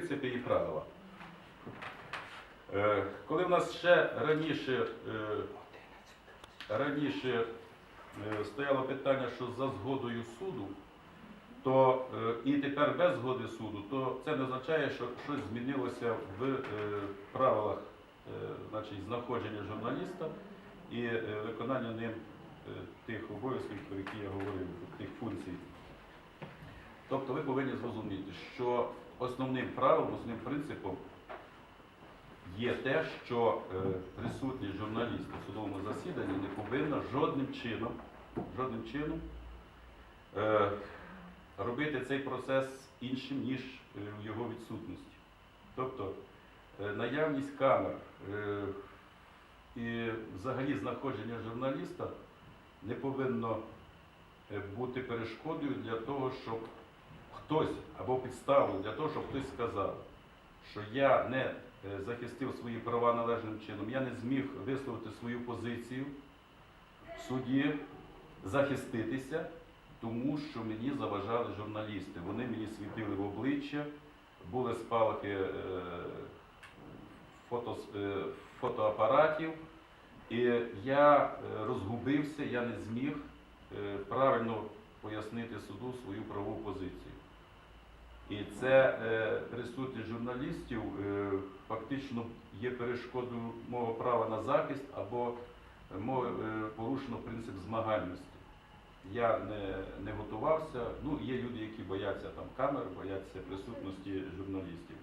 принципи і правила. Е, Коли в нас ще раніше, е, раніше е, стояло питання, що за згодою суду, то і тепер без згоди суду, то це не означає, що щось змінилося в правилах значить, знаходження журналіста і виконання ним тих обов'язків, про які я говорив, тих функцій. Тобто ви повинні зрозуміти, що основним правилом, основним принципом є те, що е, присутність журналіста в судовому засіданні не повинна жодним чином, жодним чином е, робити цей процес іншим, ніж е, в його відсутності. Тобто е, наявність камер е, і взагалі знаходження журналіста не повинно е, бути перешкодою для того, щоб хтось або підставою для того, щоб хтось сказав, що я не е, захистив свої права належним чином, я не зміг висловити свою позицію в суді, захиститися, тому що мені заважали журналісти. Вони мені світили в обличчя, були спалахи е, фото, е, фотоапаратів, і я розгубився, я не зміг правильно пояснити суду свою правову позицію. І це е, присутність журналістів е, фактично є перешкодою мого права на захист або е, порушено принцип змагальності. Я не, не готувався. Ну, є люди, які бояться там камер, бояться присутності журналістів.